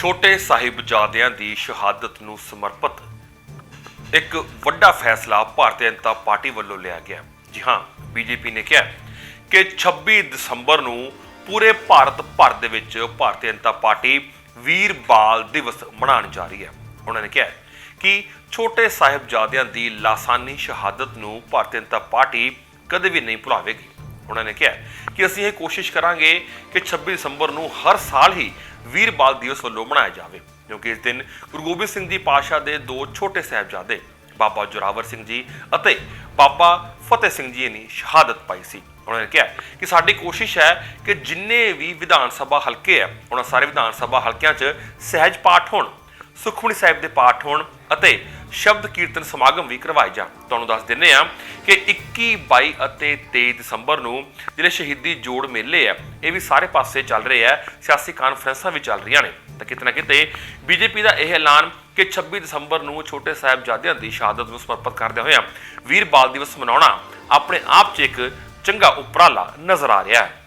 ਛੋਟੇ ਸਾਹਿਬਜ਼ਾਦਿਆਂ ਦੀ ਸ਼ਹਾਦਤ ਨੂੰ ਸਮਰਪਿਤ ਇੱਕ ਵੱਡਾ ਫੈਸਲਾ ਭਾਰਤੀ ਜਨਤਾ ਪਾਰਟੀ ਵੱਲੋਂ ਲਿਆ ਗਿਆ। ਜੀ ਹਾਂ, ਬੀਜੇਪੀ ਨੇ ਕਿਹਾ ਕਿ 26 ਦਸੰਬਰ ਨੂੰ ਪੂਰੇ ਭਾਰਤ ਭਰ ਦੇ ਵਿੱਚ ਭਾਰਤੀ ਜਨਤਾ ਪਾਰਟੀ ਵੀਰ ਬਾਲ ਦਿਵਸ ਮਨਾਉਣ ਜਾ ਰਹੀ ਹੈ। ਉਹਨਾਂ ਨੇ ਕਿਹਾ ਕਿ ਛੋਟੇ ਸਾਹਿਬਜ਼ਾਦਿਆਂ ਦੀ ਲਾਸਾਨੀ ਸ਼ਹਾਦਤ ਨੂੰ ਭਾਰਤੀ ਜਨਤਾ ਪਾਰਟੀ ਕਦੇ ਵੀ ਨਹੀਂ ਭੁਲਾਵੇਗੀ। ਉਹਨਾਂ ਨੇ ਕਿਹਾ ਕਿ ਅਸੀਂ ਇਹ ਕੋਸ਼ਿਸ਼ ਕਰਾਂਗੇ ਕਿ 26 ਦਸੰਬਰ ਨੂੰ ਹਰ ਸਾਲ ਹੀ ਵੀਰ ਬਾਲ ਦਿਵਸ ਵੱਲੋਂ ਮਨਾਇਆ ਜਾਵੇ, ਕਿਉਂਕਿ ਇਸ ਦਿਨ ਗੁਰੂ ਗੋਬਿੰਦ ਸਿੰਘ ਜੀ ਪਾਤਸ਼ਾਹ ਦੇ ਦੋ ਛੋਟੇ ਸਾਹਿਬਜ਼ਾਦੇ, ਬਾਬਾ ਜੋਰਾਵਰ ਸਿੰਘ ਜੀ ਅਤੇ ਬਾਬਾ ਫਤਿਹ ਸਿੰਘ ਜੀ ਨੇ ਸ਼ਹਾਦਤ ਪਾਈ ਸੀ। ਉਹਨਾਂ ਨੇ ਕਿਹਾ ਕਿ ਸਾਡੀ ਕੋਸ਼ਿਸ਼ ਹੈ ਕਿ ਜਿੰਨੇ ਵੀ ਵਿਧਾਨ ਸਭਾ ਹਲਕੇ ਆ ਉਹਨਾਂ ਸਾਰੇ ਵਿਧਾਨ ਸਭਾ ਹਲਕਿਆਂ 'ਚ ਸਹਿਜ ਪਾਠ ਹੋਣ, ਸੁਖਮਨੀ ਸਾਹਿਬ ਦੇ ਪਾਠ ਹੋਣ ਅਤੇ ਸ਼ਬਦ ਕੀਰਤਨ ਸਮਾਗਮ ਵੀ ਕਰਵਾਏ ਜਾਣ। ਤੁਹਾਨੂੰ ਦੱਸ ਦਿੰਨੇ ਆ ਕਿ 21 22 ਅਤੇ 23 ਦਸੰਬਰ ਨੂੰ ਜਿਹੜੇ ਸ਼ਹੀਦੀ ਜੋੜ ਮੇਲੇ ਆ, ਇਹ ਵੀ ਸਾਰੇ ਪਾਸੇ ਚੱਲ ਰਹੇ ਆ, ਸਿਆਸੀ ਕਾਨਫਰੰਸਾਂ ਵੀ ਚੱਲ ਰਹੀਆਂ ਨੇ। ਤਾਂ ਕਿਤੇ ਨਾ ਕਿਤੇ ਬੀਜੇਪੀ ਦਾ ਇਹ ਐਲਾਨ ਕਿ 26 ਦਸੰਬਰ ਨੂੰ ਛੋਟੇ ਸਾਹਿਬਜ਼ਾਦਿਆਂ ਦੀ ਸ਼ਹਾਦਤ ਨੂੰ ਸਮਰਪਿਤ ਕਰਦੇ ਹੋਇਆ ਵੀਰ ਬਾਲ ਦਿਵਸ ਮਨਾਉਣਾ ਆਪਣੇ ਆਪ 'ਚ ਇੱਕ ਚੰਗਾ ਉਪਰਾਲਾ ਨਜ਼ਰ ਆ ਰਿਹਾ ਹੈ।